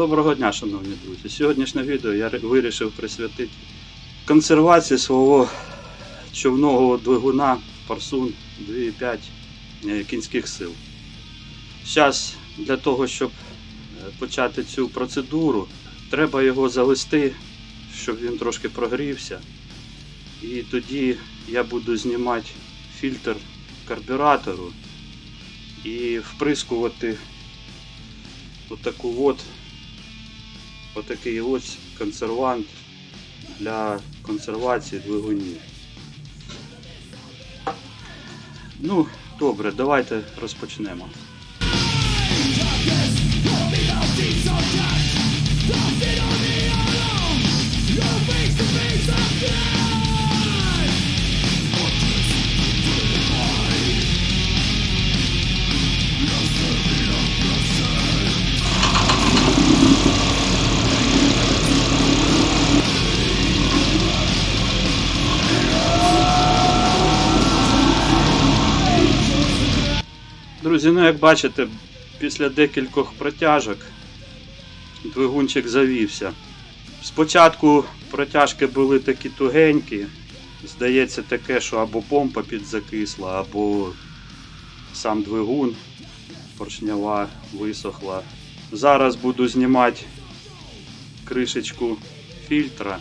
Доброго дня, шановні друзі. Сьогоднішнє відео я вирішив присвятити консервації свого човного двигуна Парсун 2,5 е, кінських сил. Зараз для того, щоб е, почати цю процедуру, треба його завести, щоб він трошки прогрівся. І тоді я буду знімати фільтр карбюратору і вприскувати отаку от, отакий ось консервант для консервації двигунів. Ну, добре, давайте розпочнемо. Друзі, ну як бачите, після декількох протяжок двигунчик завівся. Спочатку протяжки були такі тугенькі. Здається таке, що або помпа підзакисла, або сам двигун поршнява висохла. Зараз буду знімати кришечку фільтра,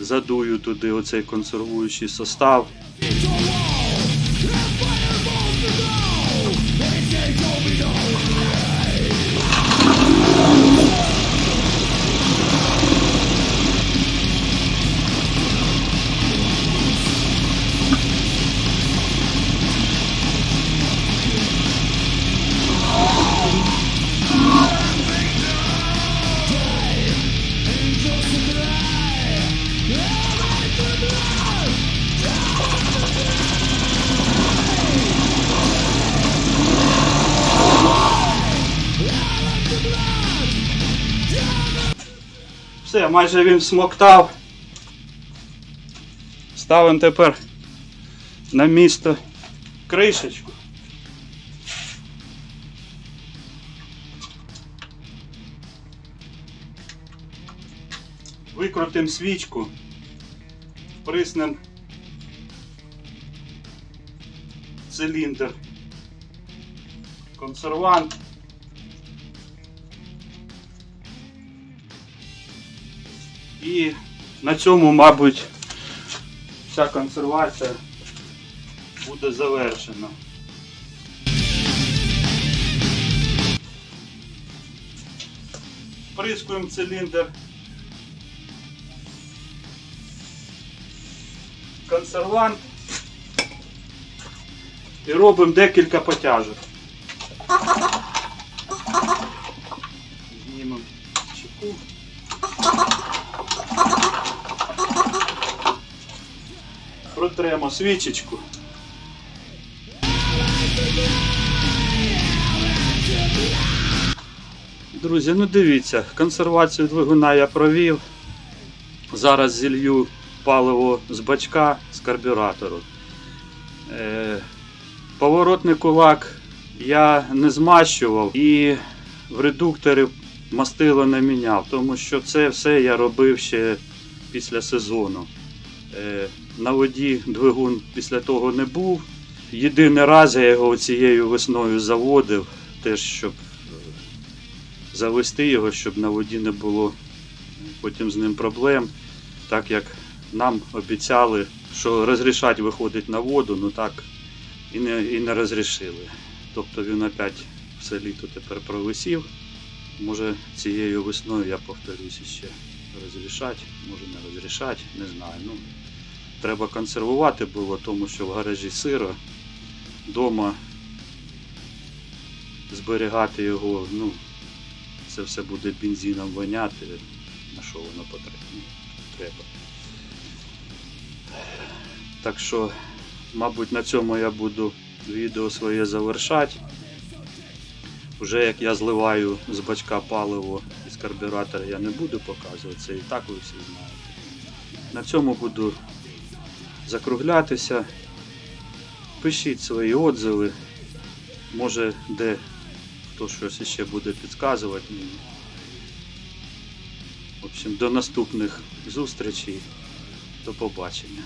задую туди оцей консервуючий состав. Все, майже він смоктав. Ставимо тепер на місто кришечку. Викрутимо свічку, вприснемо циліндр, консервант. І на цьому, мабуть, вся консервація буде завершена. Прискуємо циліндр. Консервант. І робимо декілька потяжок. Знімемо чеку. Протремо свічечку. Друзі, ну дивіться, консервацію двигуна я провів. Зараз зілью паливо з бачка з карбюратору. Е, поворотний кулак я не змащував і в редукторі мастило не міняв, тому що це все я робив ще після сезону. Е, на воді двигун після того не був. Єдиний раз я його цією весною заводив, теж щоб е, завести його, щоб на воді не було потім з ним проблем. Так як нам обіцяли, що розрішать виходить на воду, ну так і не, і не розрішили. Тобто він опять все літо тепер провисів. Може цією весною я повторюсь ще розрішать, може не розрішать, не знаю. Ну, треба консервувати було, тому що в гаражі сиро. Дома зберігати його, ну, це все буде бензином воняти. На що воно потрібно? Треба. Так що, мабуть, на цьому я буду відео своє завершати. Уже як я зливаю з бачка паливо із карбюратора, я не буду показувати, це і так ви всі знаєте. На цьому буду закруглятися. Пишіть свої отзиви. Може де хто щось ще буде підказувати. В общем, до наступних зустрічей. До побачення.